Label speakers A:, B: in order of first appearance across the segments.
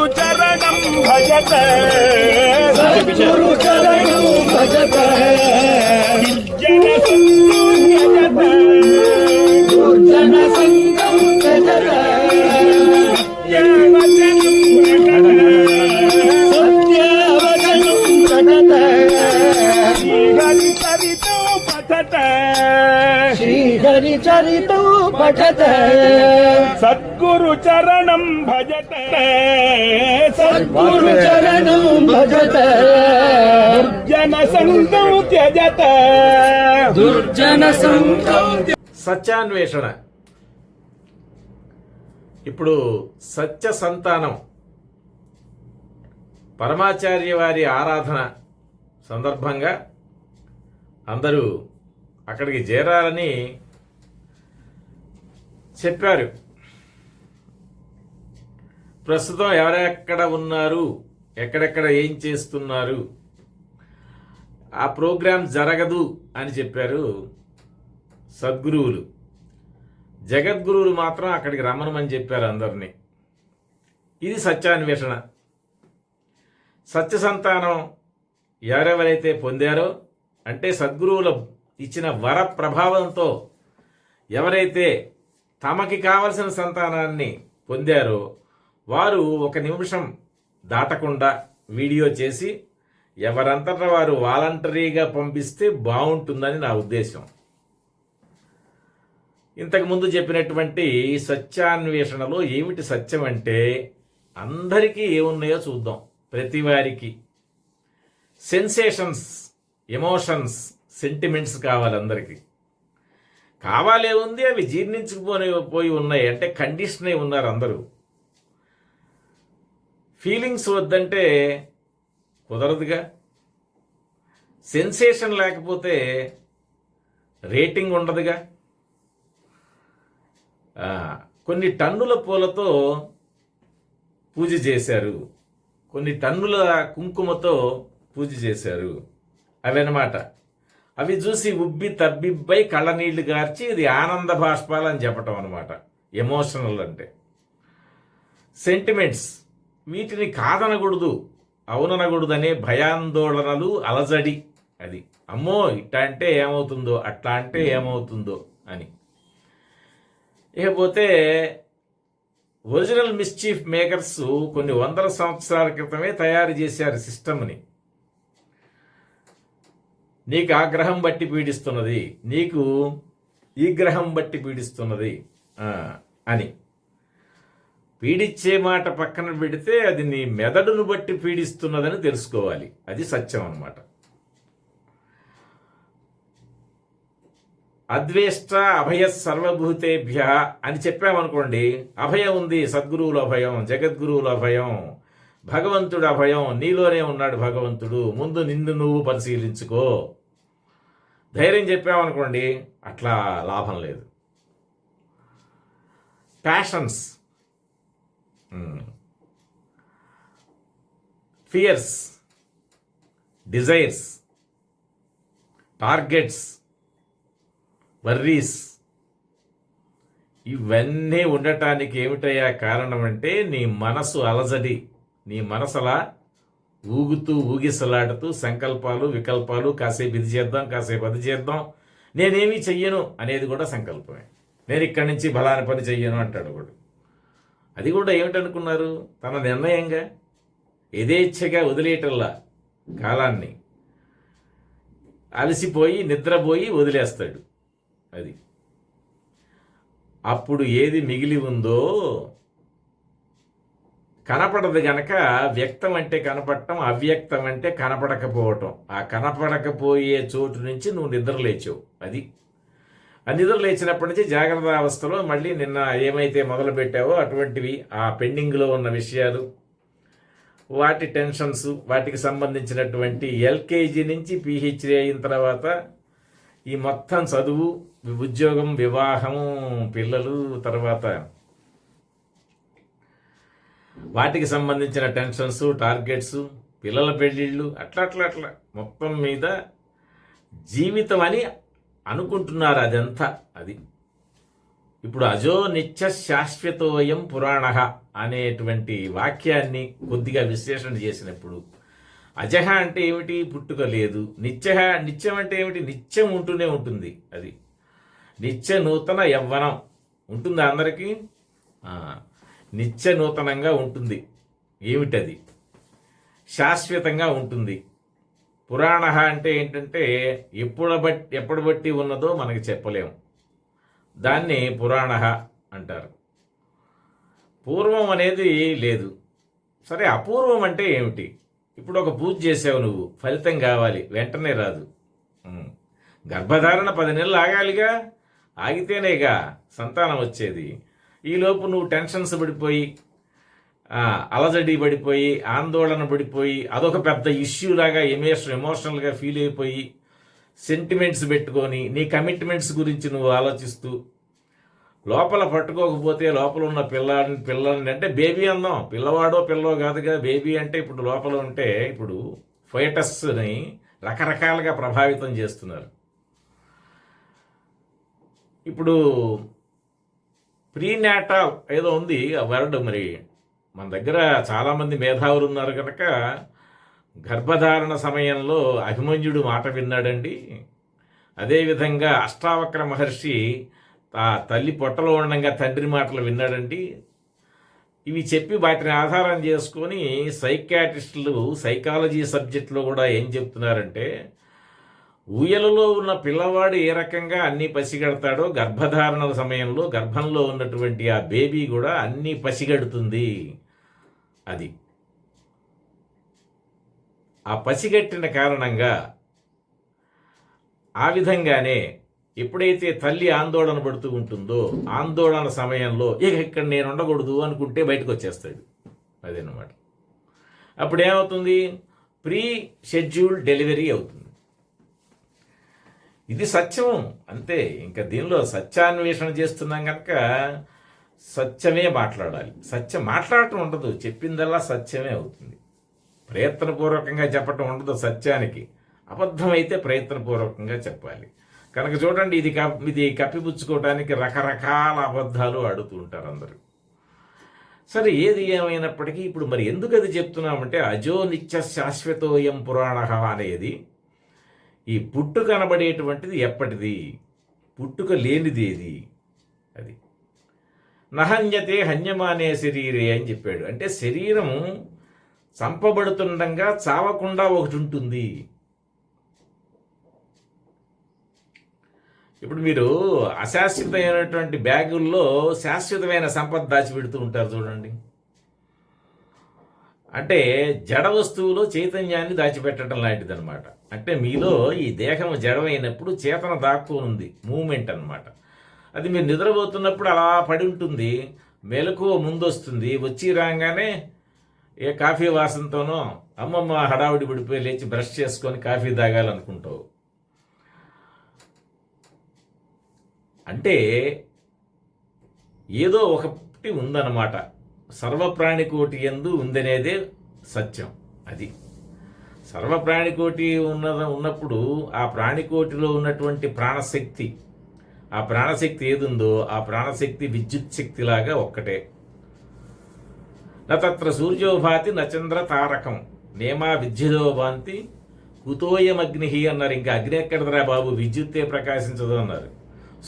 A: సద్గురు చరణం భజత.
B: సద్గురు చరణం భజత. సంగం
A: చరితో పఠత
B: శ్రీహరి చరితం పఠత.
A: సద్గురు చరణం భజత.
B: సద్గురు చరణం భజత.
A: జన సంతం త్యజత.
B: దుర్జన సంగం
C: సత్యాన్వేషణ. ఇప్పుడు సత్య సంతానం. పరమాచార్య వారి ఆరాధన సందర్భంగా అందరూ అక్కడికి చేరాలని చెప్పారు. ప్రస్తుతం ఎవరెక్కడ ఉన్నారు? ఎక్కడెక్కడ ఏం చేస్తున్నారు? ఆ ప్రోగ్రాం జరగదు అని చెప్పారు సద్గురువులు. జగద్గురువులు మాత్రం అక్కడికి రమ్మనమని చెప్పారు అందరినీ. ఇది సత్యాన్వేషణ. సత్య సంతానం ఎవరెవరైతే పొందారో అంటే సద్గురువుల ఇచ్చిన వర ప్రభావంతో ఎవరైతే తమకి కావలసిన సంతానాన్ని పొందారో వారు ఒక నిమిషం దాటకుండా వీడియో చేసి ఎవరంతటా వారు వాలంటరీగా పంపిస్తే బాగుంటుందని నా ఉద్దేశం. ఇంతకుముందు చెప్పినటువంటి సత్యాన్వేషణలో ఏమిటి సత్యం అంటే అందరికీ ఏమున్నాయో చూద్దాం. ప్రతి వారికి సెన్సేషన్స్ ఎమోషన్స్ సెంటిమెంట్స్ కావాలి అందరికీ. కావాలే ఉంది అవి జీర్ణించుకుపోయి పోయి ఉన్నాయి. అంటే కండిషన్ అయి ఉన్నారు అందరూ. ఫీలింగ్స్ వద్దంటే కుదరదుగా. సెన్సేషన్ లేకపోతే రేటింగ్ ఉండదుగా. కొన్ని టన్నుల పూలతో పూజ చేశారు. కొన్ని టన్నుల కుంకుమతో పూజ చేశారు. అవన్నమాట అవి చూసి ఉబ్బి తబ్బిబ్బై కళ్ళనీళ్ళు గార్చి ఇది ఆనంద బాష్పాలు అని చెప్పటం అనమాట ఎమోషనల్ అంటే. సెంటిమెంట్స్ వీటిని కాదనకూడదు అవుననకూడదు అనే భయాందోళనలు అలజడి అది. అమ్మో ఇట్లా అంటే ఏమవుతుందో అట్లా అంటే ఏమవుతుందో అని. ఇకపోతే ఒరిజినల్ మిస్చీఫ్ మేకర్స్ కొన్ని వందల సంవత్సరాల క్రితమే తయారు చేశారు సిస్టమ్ని. నీకు ఆ గ్రహం బట్టి పీడిస్తున్నది. నీకు ఈ గ్రహం బట్టి పీడిస్తున్నది. అని. పీడిచ్చే మాట పక్కన పెడితే అది నీ మెదడును బట్టి పీడిస్తున్నదని తెలుసుకోవాలి. అది సత్యం అనమాట అద్వేష్ట అభయ సర్వభూతేభ్య అని చెప్పామనుకోండి అభయం ఉంది సద్గురువుల అభయం జగద్గురువుల అభయం. భగవంతుడు అభయం నీలోనే ఉన్నాడు భగవంతుడు. ముందు నిన్ను నువ్వు పరిశీలించుకో. ధైర్యం చెప్పామనుకోండి అట్లా లాభం లేదు. Passions fears desires targets worries ఇవన్నీ ఉండటానికి ఏమిటయ్యా కారణం అంటే నీ మనసు అలజడి. నీ మనసలా ఊగుతూ ఊగిసలాడుతూ సంకల్పాలు వికల్పాలు కాసేపు ఇది చేద్దాం కాసేపు అది చేద్దాం నేనేమీ చెయ్యను అనేది కూడా సంకల్పమే. నేను ఇక్కడి నుంచి బలాని పని చెయ్యను అంటాడు కూడా అది కూడా ఏమిటనుకున్నారు? తన నిర్ణయంగా యథేచ్ఛగా వదిలేయటల్లా కాలాన్ని అలసిపోయి నిద్రపోయి వదిలేస్తాడు అది. అప్పుడు ఏది మిగిలి ఉందో కనపడదు గనక వ్యక్తం అంటే కనపడటం అవ్యక్తం అంటే కనపడకపోవటం. ఆ కనపడకపోయే చోటు నుంచి నువ్వు నిద్ర లేచావు. అది. ఆ నిద్ర లేచినప్పటి నుంచి జాగ్రత్త అవస్థలో మళ్ళీ నిన్న ఏమైతే మొదలు పెట్టావో అటువంటివి ఆ పెండింగ్లో ఉన్న విషయాలు వాటి టెన్షన్స్ వాటికి సంబంధించినటువంటి ఎల్కేజీ నుంచి పిహెచ్డి అయిన తర్వాత ఈ మొత్తం చదువు ఉద్యోగం వివాహం పిల్లలు తర్వాత వాటికి సంబంధించిన టెన్షన్స్ టార్గెట్స్ పిల్లల పెళ్ళిళ్ళు అట్లా అట్లా అట్లా మొత్తం మీద జీవితం అని అనుకుంటున్నారు అదంతా అది. ఇప్పుడు అజో నిత్య శాశ్వతోయం పురాణ అనేటువంటి వాక్యాన్ని కొద్దిగా విశ్లేషణ చేసినప్పుడు అజహ అంటే ఏమిటి? పుట్టుక లేదు. నిత్య నిత్యం అంటే ఏమిటి? నిత్యం ఉంటూనే ఉంటుంది అది. నిత్య నూతన యవ్వనం. ఉంటుందా అందరికీ? నిత్య నూతనంగా ఉంటుంది. ఏమిటది? శాశ్వతంగా ఉంటుంది. పురాణ అంటే ఏంటంటే ఎప్పుడు బట్టి ఎప్పుడు బట్టి ఉన్నదో మనకి చెప్పలేము. దాన్ని పురాణ అంటారు. పూర్వం అనేది లేదు. సరే అపూర్వం అంటే ఏమిటి? ఇప్పుడు ఒక పూజ చేసావు నువ్వు ఫలితం కావాలి వెంటనే రాదు. గర్భధారణ పది నెలలు ఆగాలిగా? ఆగితేనేగా సంతానం వచ్చేది. ఈలోపు నువ్వు టెన్షన్స్ పడిపోయి అలజడి పడిపోయి ఆందోళన పడిపోయి అదొక పెద్ద ఇష్యూ లాగా ఎమోషన్ ఎమోషనల్గా ఫీల్ అయిపోయి సెంటిమెంట్స్ పెట్టుకొని నీ కమిట్మెంట్స్ గురించి నువ్వు ఆలోచిస్తూ లోపల పట్టుకోకపోతే లోపల ఉన్న పిల్లాడిని పిల్లల్ని అంటే బేబీ అందాం. పిల్లవాడో పిల్లో కాదుగా బేబీ అంటే ఇప్పుడు లోపల ఉంటే ఇప్పుడు ఫైటస్ని రకరకాలుగా ప్రభావితం చేస్తున్నారు. ఇప్పుడు ప్రీనాటల్ ఏదో ఉంది ఆ వర్డ్ మరి. మన దగ్గర చాలామంది మేధావులు ఉన్నారు కనుక గర్భధారణ సమయంలో అభిమన్యుడు మాట విన్నాడండి. అదేవిధంగా అష్టావక్ర మహర్షి ఆ తల్లి పొట్టలో ఉండగా తండ్రి మాటలు విన్నాడండి. ఇవి చెప్పి వాటిని ఆధారం చేసుకొని సైకాటిస్టులు సైకాలజీ సబ్జెక్టులో కూడా ఏం చెప్తున్నారంటే ఊయలలో ఉన్న పిల్లవాడు ఏ రకంగా అన్ని పసిగడతాడో గర్భధారణ సమయంలో గర్భంలో ఉన్నటువంటి ఆ బేబీ కూడా అన్ని పసిగడుతుంది. అది. ఆ పసిగట్టిన కారణంగా ఆ విధంగానే ఎప్పుడైతే తల్లి ఆందోళన పడుతూ ఉంటుందో ఆందోళన సమయంలో ఇక ఇక్కడ నేను ఉండకూడదు అనుకుంటే బయటకు వచ్చేస్తాడు అదేనమాట. అప్పుడు ఏమవుతుంది ప్రీ షెడ్యూల్ డెలివరీ అవుతుంది. ఇది సత్యం అంతే ఇంకా దీనిలో సత్యాన్వేషణ చేస్తున్నాం కనుక సత్యమే మాట్లాడాలి. సత్యం మాట్లాడటం ఉండదు చెప్పిందల్లా సత్యమే అవుతుంది. ప్రయత్నపూర్వకంగా చెప్పటం ఉండదు సత్యానికి. అబద్ధమైతే ప్రయత్నపూర్వకంగా చెప్పాలి. కనుక చూడండి ఇది కప్ ఇది కప్పిపుచ్చుకోవడానికి రకరకాల అబద్ధాలు ఆడుతూ ఉంటారు అందరూ. సరే ఏది ఏమైనప్పటికీ ఇప్పుడు మరి ఎందుకు అది చెప్తున్నామంటే అజో నిత్య శాశ్వతోయం పురాణ అనేది. ఈ పుట్టుక అనబడేటువంటిది ఎప్పటిది? పుట్టుక లేనిది ఏది? అది. నహన్యతే హన్యమానే శరీరే అని చెప్పాడు. అంటే శరీరం చంపబడుతుండగా చావకుండా ఒకటి ఉంటుంది. ఇప్పుడు మీరు అశాశ్వతమైనటువంటి బ్యాగుల్లో శాశ్వతమైన సంపద దాచిపెడుతూ ఉంటారు చూడండి. అంటే జడ వస్తువులో చైతన్యాన్ని దాచిపెట్టడం లాంటిది అనమాట అంటే మీలో ఈ దేహం జడమైనప్పుడు చేతన దాక్కునుంది. మూమెంట్ అన్నమాట. అది మీరు నిద్రపోతున్నప్పుడు అలా పడి ఉంటుంది. మెలకువ ముందొస్తుంది. వచ్చి రాగానే ఏ కాఫీ వాసనతోనో అమ్మమ్మ హడావుడి పడిపోయి లేచి బ్రష్ చేసుకొని కాఫీ తాగాలనుకుంటావు. అంటే ఏదో ఒకటి ఉందన్నమాట. సర్వప్రాణికోటి ఎందు ఉందనేదే సత్యం. అది సర్వప్రాణికోటి ఉన్న ఉన్నప్పుడు ఆ ప్రాణికోటిలో ఉన్నటువంటి ప్రాణశక్తి ఆ ప్రాణశక్తి ఏదుందో ఆ ప్రాణశక్తి విద్యుత్ శక్తిలాగా ఒక్కటే. నత్ర సూర్యోభాతి నచంద్ర తారకం నేమా విద్యుదో భాంతి కుతోయమగ్ని అన్నారు. ఇంకా అగ్ని ఎక్కడదరా బాబు? విద్యుత్తే ప్రకాశించదు అన్నారు.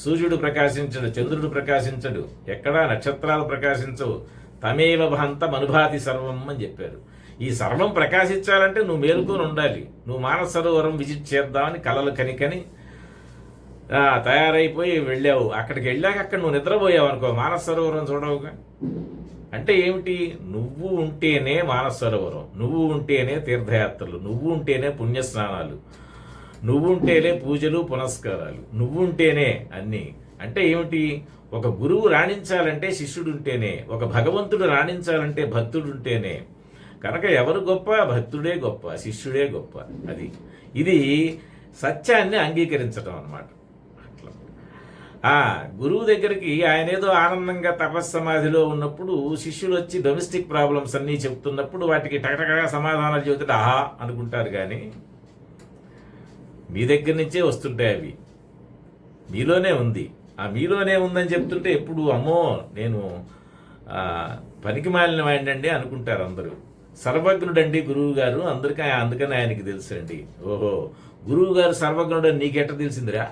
C: సూర్యుడు ప్రకాశించడు చంద్రుడు ప్రకాశించడు. ఎక్కడా నక్షత్రాలు ప్రకాశించవు. తమేవ భాంతం అనుభాతి సర్వం అని చెప్పారు. ఈ సర్వం ప్రకాశించాలంటే నువ్వు మేలుకొని ఉండాలి. నువ్వు మానస సరోవరం విజిట్ చేద్దామని కలలు కనికని తయారైపోయి వెళ్ళావు. అక్కడికి వెళ్ళాక అక్కడ నువ్వు నిద్రపోయావు అనుకో. మానస సరోవరం చూడవుగా? అంటే ఏమిటి? నువ్వు ఉంటేనే మానస సరోవరం నువ్వు ఉంటేనే తీర్థయాత్రలు. నువ్వు ఉంటేనే పుణ్యస్నానాలు. నువ్వు ఉంటేనే పూజలు పునస్కారాలు. నువ్వు ఉంటేనే అన్నీ. అంటే ఏమిటి? ఒక గురువు రాణించాలంటే శిష్యుడు ఉంటేనే ఒక భగవంతుడు రాణించాలంటే భక్తుడు ఉంటేనే కనుక ఎవరు గొప్ప? భక్తుడే గొప్ప శిష్యుడే గొప్ప. అది ఇది సత్యాన్ని అంగీకరించడం అన్నమాట. ఆ గురువు దగ్గరికి ఆయన ఏదో ఆనందంగా తపస్సమాధిలో ఉన్నప్పుడు శిష్యులు వచ్చి డొమెస్టిక్ ప్రాబ్లమ్స్ అన్నీ చెప్తున్నప్పుడు వాటికి టకటకగా సమాధానాలు చెబుతుంటే ఆహా అనుకుంటారు కానీ మీ దగ్గర నుంచే వస్తుంటాయి అవి. మీలోనే ఉంది. ఆ మీలోనే ఉందని చెప్తుంటే ఎప్పుడు అమ్మో నేను పనికి మాలిన వాడినండి అనుకుంటారు అందరూ. సర్వజ్ఞుడండి గురువు గారు అందరికీ అందుకని ఆయనకి తెలుసండి. ఓహో గురువు గారు సర్వజ్ఞుడు నీకెట్ట తెలిసిందిరా?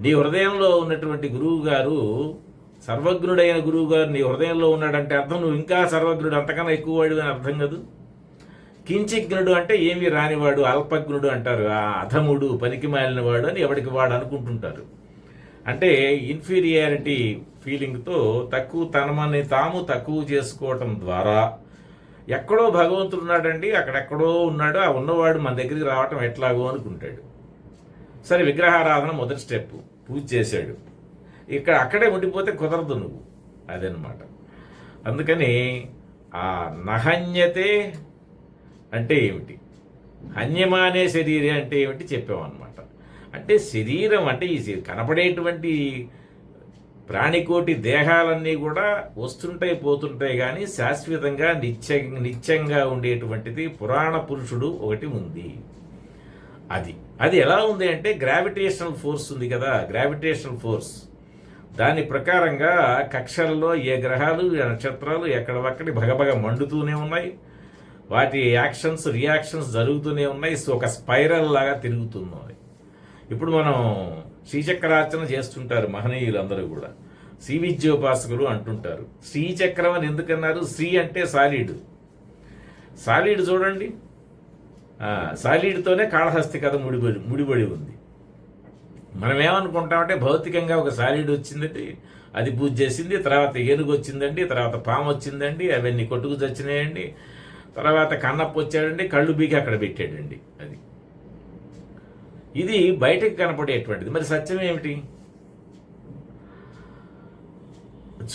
C: నీ హృదయంలో ఉన్నటువంటి గురువు గారు సర్వజ్ఞుడైన గురువు గారు నీ హృదయంలో ఉన్నాడంటే అర్థం నువ్వు ఇంకా సర్వజ్ఞుడు అంతకన్నా ఎక్కువ వాడు అని అర్థం కాదు. కించిజ్ఞుడు అంటే ఏమి రానివాడు అల్పజ్ఞుడు అంటారు. ఆ అధముడు పనికి మాలినవాడు అని ఎవడికి వాడు అనుకుంటుంటారు. అంటే ఇన్ఫీరియారిటీ ఫీలింగ్తో తక్కువ తనమని తాము తక్కువ చేసుకోవటం ద్వారా ఎక్కడో భగవంతుడు ఉన్నాడండి అక్కడెక్కడో ఉన్నాడు ఆ ఉన్నవాడు మన దగ్గరికి రావటం ఎట్లాగో అనుకుంటాడు. సరే విగ్రహారాధన మొదటి స్టెప్ పూజ చేశాడు. ఇక్కడ అక్కడే ఉండిపోతే కుదరదు నువ్వు. అదనమాట అందుకని ఆ నహన్యతే అంటే ఏమిటి? హన్యమానే శరీరే అంటే ఏమిటి చెప్పామన్నమాట అంటే శరీరం అంటే ఈ శరీ- కనపడేటువంటి ప్రాణికోటి దేహాలన్నీ కూడా వస్తుంటాయి పోతుంటాయి కానీ శాశ్వతంగా నిత్య నిత్యంగా ఉండేటువంటిది పురాణ పురుషుడు ఒకటి ఉంది. అది అది ఎలా ఉంది అంటే గ్రావిటేషనల్ ఫోర్స్ ఉంది కదా గ్రావిటేషనల్ ఫోర్స్. దాని ప్రకారంగా కక్షల్లో ఏ గ్రహాలు ఏ నక్షత్రాలు ఎక్కడవక్కడి భగభగ మండుతూనే ఉన్నాయి. వాటి యాక్షన్స్ రియాక్షన్స్ జరుగుతూనే ఉన్నాయి. సో ఒక స్పైరల్ లాగా తిరుగుతున్నాయి ఇప్పుడు మనం శ్రీచక్రార్చన చేస్తుంటారు మహనీయులందరూ కూడా. శ్రీ విద్యోపాసకులు అంటుంటారు. శ్రీచక్రం అని ఎందుకన్నారు? శ్రీ అంటే సాలిడ్. సాలిడ్ చూడండి. సాలిడ్తోనే కాళహస్తి కథ ముడిపడి ముడిపడి ఉంది. మనం ఏమనుకుంటామంటే భౌతికంగా ఒక సాలిడ్ వచ్చిందండి. అది పూజ చేసింది తర్వాత ఏనుగు వచ్చిందండి తర్వాత పాము వచ్చిందండి అవన్నీ కొట్టుకు చచ్చినాయండి. తర్వాత కన్నప్ప వచ్చాడండి కళ్ళు బీకి అక్కడ పెట్టాడండి అది. ఇది బయటకు కనపడేటువంటిది. మరి సత్యం ఏమిటి?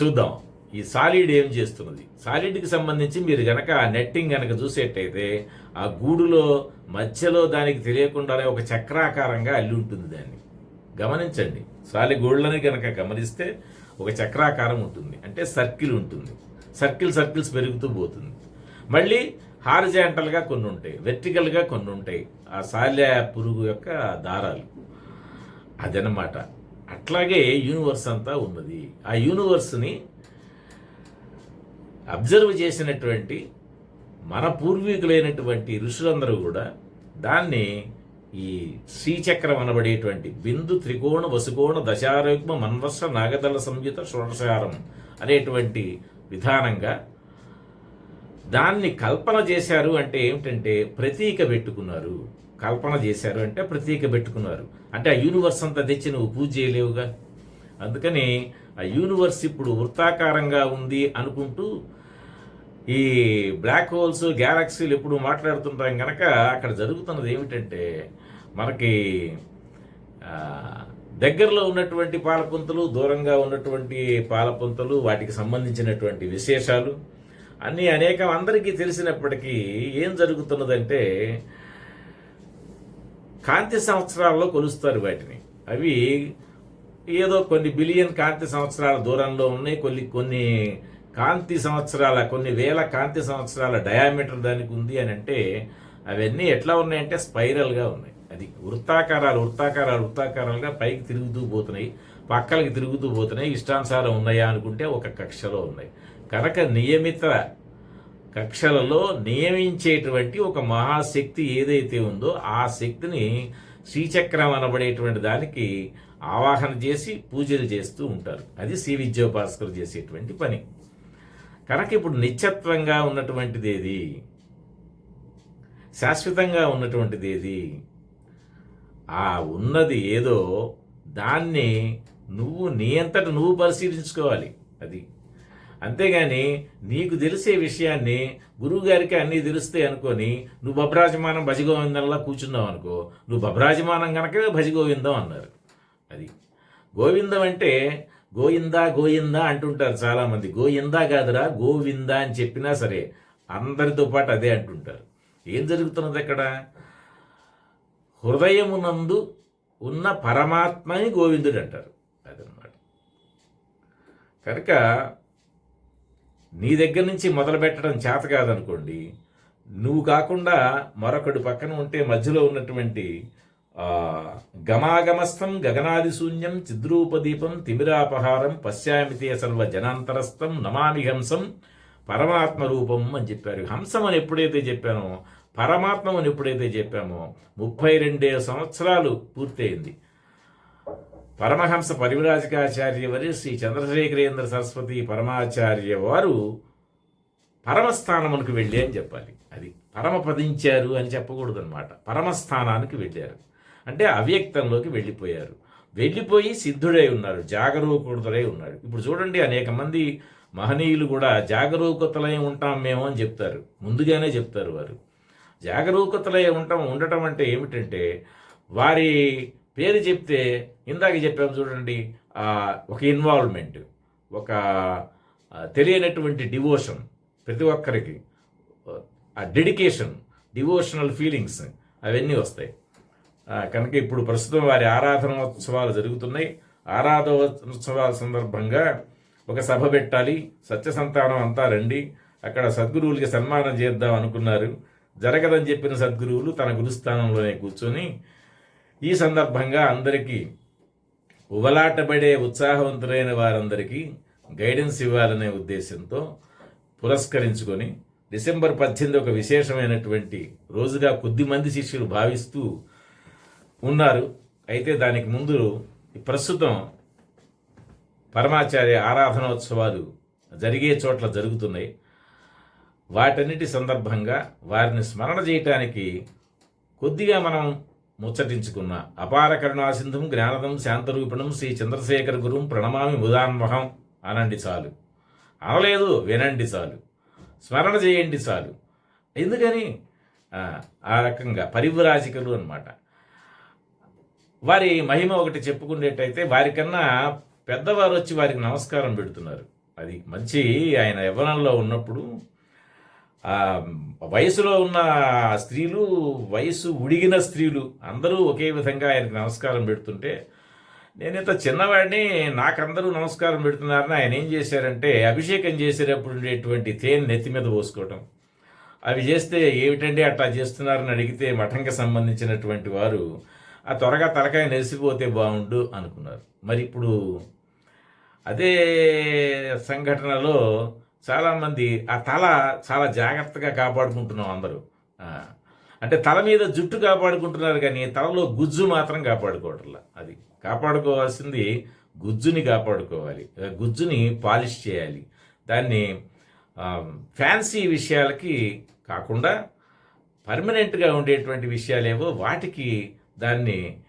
C: చూద్దాం. ఈ సాలిడ్ ఏం చేస్తున్నది? సాలిడ్కి సంబంధించి మీరు గనక ఆ నెట్టింగ్ గనక చూసేట్టయితే ఆ గూడులో మధ్యలో దానికి తెలియకుండానే ఒక చక్రాకారంగా అల్లి ఉంటుంది దాన్ని. గమనించండి. సాలి గూళ్ళని గనక గమనిస్తే ఒక చక్రాకారం ఉంటుంది. అంటే సర్కిల్ ఉంటుంది. సర్కిల్ సర్కిల్స్ పెరుగుతూ పోతుంది. మళ్ళీ హారిజాంటల్గా కొన్ని ఉంటాయి వెర్టికల్గా కొన్ని ఉంటాయి ఆ సాల్య పురుగు యొక్క దారాలు. అదనమాట అట్లాగే యూనివర్స్ అంతా ఉన్నది. ఆ యూనివర్స్ని అబ్జర్వ్ చేసినటువంటి మన పూర్వీకులైనటువంటి ఋషులందరూ కూడా దాన్ని ఈ శ్రీచక్రం అనబడేటువంటి బిందు త్రికోణ వసుకోణ దశారోగ్మ మన్వర్ష నాగదళ సంయుత షోడశారం అనేటువంటి విధానంగా దాన్ని కల్పన చేశారు అంటే ఏమిటంటే ప్రతీక పెట్టుకున్నారు. కల్పన చేశారు అంటే ప్రతీక పెట్టుకున్నారు. అంటే ఆ యూనివర్స్ అంతా తెచ్చి నువ్వు పూజ చేయలేవుగా? అందుకని ఆ యూనివర్స్ ఇప్పుడు వృత్తాకారంగా ఉంది అనుకుంటూ ఈ బ్లాక్ హోల్స్ గ్యాలక్సీలు ఎప్పుడు మాట్లాడుతుంటాం కనుక అక్కడ జరుగుతున్నది ఏమిటంటే మనకి దగ్గరలో ఉన్నటువంటి పాలపుంతలు దూరంగా ఉన్నటువంటి పాలపుంతలు వాటికి సంబంధించినటువంటి విశేషాలు అన్నీ అనేకం అందరికీ తెలిసినప్పటికీ ఏం జరుగుతున్నదంటే కాంతి సంవత్సరాల్లో కొలుస్తారు వాటిని. అవి ఏదో కొన్ని బిలియన్ కాంతి సంవత్సరాల దూరంలో ఉన్నాయి కొన్ని కొన్ని కాంతి సంవత్సరాల కొన్ని వేల కాంతి సంవత్సరాల డయామీటర్ దానికి ఉంది అని అంటే అవన్నీ ఎట్లా ఉన్నాయంటే స్పైరల్గా ఉన్నాయి. అది వృత్తాకారాలు వృత్తాకారాలు వృత్తాకారాలుగా పైకి తిరుగుతూ పోతున్నాయి పక్కలకి తిరుగుతూ పోతున్నాయి ఇష్టానుసారం ఉన్నాయా అనుకుంటే ఒక కక్షలో ఉన్నాయి. కనుక నియమిత కక్షలలో నియమించేటువంటి ఒక మహాశక్తి ఏదైతే ఉందో ఆ శక్తిని శ్రీచక్రం అనబడేటువంటి దానికి ఆవాహన చేసి పూజలు చేస్తూ ఉంటారు. అది శ్రీ విద్యోపాసకులు చేసేటువంటి పని. కనుక ఇప్పుడు నిత్యత్వంగా ఉన్నటువంటిది ఏది? శాశ్వతంగా ఉన్నటువంటిది ఏది? ఆ ఉన్నది ఏదో దాన్ని నువ్వు నీ అంతట నువ్వు పరిశీలించుకోవాలి. అది అంతేగాని నీకు తెలిసే విషయాన్ని గురువుగారికి అన్నీ తెలుస్తాయి అనుకొని నువ్వు బభ్రాజమానం భజగోవిందంలా కూర్చున్నావు అనుకో నువ్వు బభ్రాజమానం కనుక భజగోవిందం అన్నారు. అది గోవిందం అంటే గోయిందా గోయిందా అంటుంటారు చాలామంది. గోయిందా కాదురా గోవిందా అని చెప్పినా సరే అందరితో పాటు అదే అంటుంటారు. ఏం జరుగుతున్నది అక్కడ? హృదయమునందు ఉన్న పరమాత్మని గోవిందుడు అంటారు. అదనమాట కనుక నీ దగ్గర నుంచి మొదలు పెట్టడం చేత కాదనుకోండి నువ్వు కాకుండా మరొకడు పక్కన ఉంటే మధ్యలో ఉన్నటువంటి గమాగమస్తం గమాగమస్థం గగనాదిశూన్యం చిద్రూపదీపం తిమిరాపహారం పశ్చామితీయ సర్వ జనాంతరస్థం నమామి హంసం పరమాత్మ రూపం అని చెప్పారు. హంసం అని ఎప్పుడైతే చెప్పానో పరమాత్మ అని ఎప్పుడైతే చెప్పామో ముప్పై రెండే సంవత్సరాలు పూర్తయింది. పరమహంస పరివిరాజకాచార్య వారి శ్రీ చంద్రశేఖరేంద్ర సరస్వతి పరమాచార్య వారు పరమస్థానమునకు వెళ్ళి అని చెప్పాలి. అది పరమపదించారు అని చెప్పకూడదు అనమాట పరమస్థానానికి వెళ్ళారు. అంటే అవ్యక్తంలోకి వెళ్ళిపోయారు. వెళ్ళిపోయి సిద్ధుడై ఉన్నారు. జాగరూకుడుదలై ఉన్నారు. ఇప్పుడు చూడండి అనేక మంది మహనీయులు కూడా జాగరూకతలై ఉంటాం మేము అని చెప్తారు. ముందుగానే చెప్తారు వారు. జాగరూకతలై ఉంటాం ఉండటం అంటే ఏమిటంటే వారి పేరు చెప్తే ఇందాక చెప్పాము చూడండి ఒక ఇన్వాల్వ్మెంట్ ఒక తెలియనటువంటి డివోషన్ ప్రతి ఒక్కరికి ఆ డెడికేషన్ డివోషనల్ ఫీలింగ్స్ అవన్నీ వస్తాయి. కనుక ఇప్పుడు ప్రస్తుతం వారి ఆరాధనోత్సవాలు జరుగుతున్నాయి. ఆరాధనోత్సవాల సందర్భంగా ఒక సభ పెట్టాలి. సత్య సంతానం అంతా రండి. అక్కడ సద్గురువులకి సన్మానం చేద్దాం అనుకున్నారు. జరగదని చెప్పిన సద్గురువులు తన గురుస్థానంలోనే కూర్చొని ఈ సందర్భంగా అందరికీ ఉబలాటపడే ఉత్సాహవంతులైన వారందరికీ గైడెన్స్ ఇవ్వాలనే ఉద్దేశంతో పురస్కరించుకొని డిసెంబర్ పద్దెనిమిది ఒక విశేషమైనటువంటి రోజుగా కొద్దిమంది శిష్యులు భావిస్తూ ఉన్నారు. అయితే దానికి ముందు ప్రస్తుతం పరమాచార్య ఆరాధనోత్సవాలు జరిగే చోట్ల జరుగుతున్నాయి. వాటన్నిటి సందర్భంగా వారిని స్మరణ చేయటానికి కొద్దిగా మనం ముచ్చటించుకున్న అపార కరుణాసింధుం జ్ఞానదం శాంతరూపిణం శ్రీ చంద్రశేఖర గురుం ప్రణమామి ముదాన్మహం అనండి చాలు. అనలేదు వినండి చాలు. స్మరణ చేయండి చాలు. ఎందుకని? ఆ, రకంగా పరివ్రాజికలు అనమాట వారి మహిమ ఒకటి చెప్పుకునేటైతే వారికన్నా పెద్దవారు వచ్చి వారికి నమస్కారం పెడుతున్నారు. అది మంచి ఆయన యవ్వనంలో ఉన్నప్పుడు వయసులో ఉన్న స్త్రీలు వయసు ఉడిగిన స్త్రీలు అందరూ ఒకే విధంగా ఆయనకు నమస్కారం పెడుతుంటే నేను ఇంత చిన్నవాడిని నాకందరూ నమస్కారం పెడుతున్నారని ఆయన ఏం చేశారంటే అభిషేకం చేసేటప్పుడు ఉండేటువంటి తేనె నెత్తి మీద పోసుకోవటం. అవి చేస్తే ఏమిటండి అట్లా చేస్తున్నారని అడిగితే మఠంకి సంబంధించినటువంటి వారు ఆ త్వరగా తలకాయ నెరిసిపోతే బాగుండు అనుకున్నారు. మరి ఇప్పుడు అదే సంఘటనలో చాలామంది ఆ తల చాలా జాగ్రత్తగా కాపాడుకుంటున్నాం అందరూ. అంటే తల మీద జుట్టు కాపాడుకుంటున్నారు కానీ తలలో గుజ్జు మాత్రం కాపాడుకోవట్లా. అది కాపాడుకోవాల్సింది గుజ్జుని కాపాడుకోవాలి. గుజ్జుని పాలిష్ చేయాలి. దాన్ని ఫ్యాన్సీ విషయాలకి కాకుండా పర్మనెంట్గా ఉండేటువంటి విషయాలేవో వాటికి దాన్ని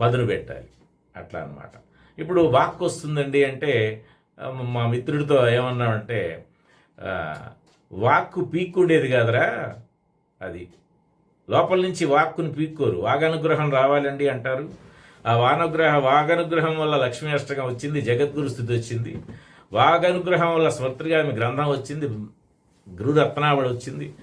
C: పదును పెట్టాలి అట్లా అన్నమాట. ఇప్పుడు వాక్ వస్తుందండి అంటే మా మిత్రుడితో ఏమన్నామంటే వాక్కు పీక్కుండేది కాదురా అది. లోపల నుంచి వాక్కుని పీక్కోరు. వాగనుగ్రహం రావాలండి అంటారు. ఆ వానుగ్రహ వాగనుగ్రహం వల్ల లక్ష్మీ అష్టకం వచ్చింది జగద్గురు స్థితి వచ్చింది. వాగనుగ్రహం వల్ల స్మృతిగామి గ్రంథం వచ్చింది గురురత్నావళి వచ్చింది.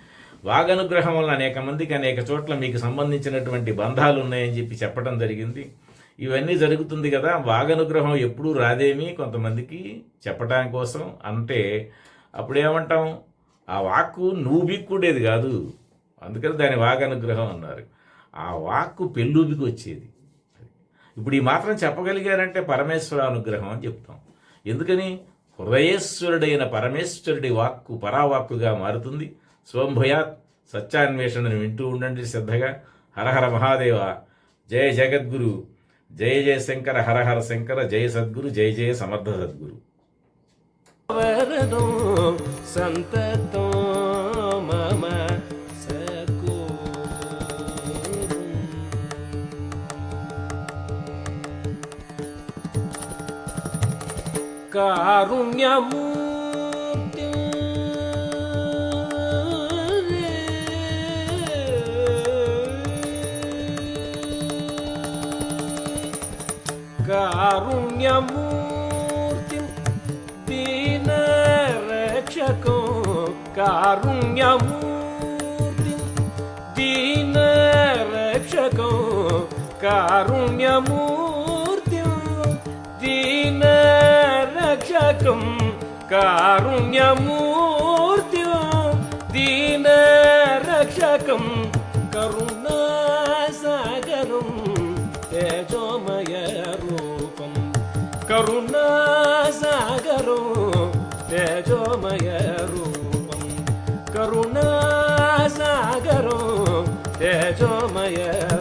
C: వాగనుగ్రహం వల్ల అనేక మందికి అనేక చోట్ల మీకు సంబంధించినటువంటి బంధాలు ఉన్నాయని చెప్పి చెప్పడం జరిగింది. ఇవన్నీ జరుగుతుంది కదా. వాగనుగ్రహం ఎప్పుడూ రాదేమి కొంతమందికి చెప్పడం కోసం. అంటే అప్పుడేమంటాం? ఆ వాక్కు నువ్వు బిక్కుండేది కాదు. అందుకని దాని వాగనుగ్రహం అన్నారు. ఆ వాక్కు పెళ్ళూబికి వచ్చేది ఇప్పుడు ఈ మాత్రం చెప్పగలిగారంటే పరమేశ్వర అనుగ్రహం అని చెప్తాం. ఎందుకని? హృదయేశ్వరుడైన పరమేశ్వరుడి వాక్కు పరావాక్కుగా మారుతుంది. స్వంభయాత్ సత్యాన్వేషణను వింటూ ఉండండి శ్రద్ధగా. హరహర మహాదేవ. జయ జగద్గురు. జయ జయ శంకర హరహర శంకర జయ సద్గురు జయ జయ సమర్థ సద్గురు
B: వరదో సంతతో మమ సకో കാരുണ്യമൂർത്തി ദീനരക്ഷകോ കാരുണ്യമൂർത്തി ദീനരക്ഷകോ കാരുണ്യമൂർത്തി ദീനരക്ഷകം കാരുണ്യമൂർത്തി ദീനരക്ഷകം കരുണ karuna sagaro tejo mayaru karuna sagaro tejo mayaru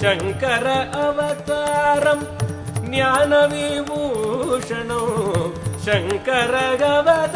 B: Sankara அவதாரம் ஞான விபூஷணோ சங்கரகவத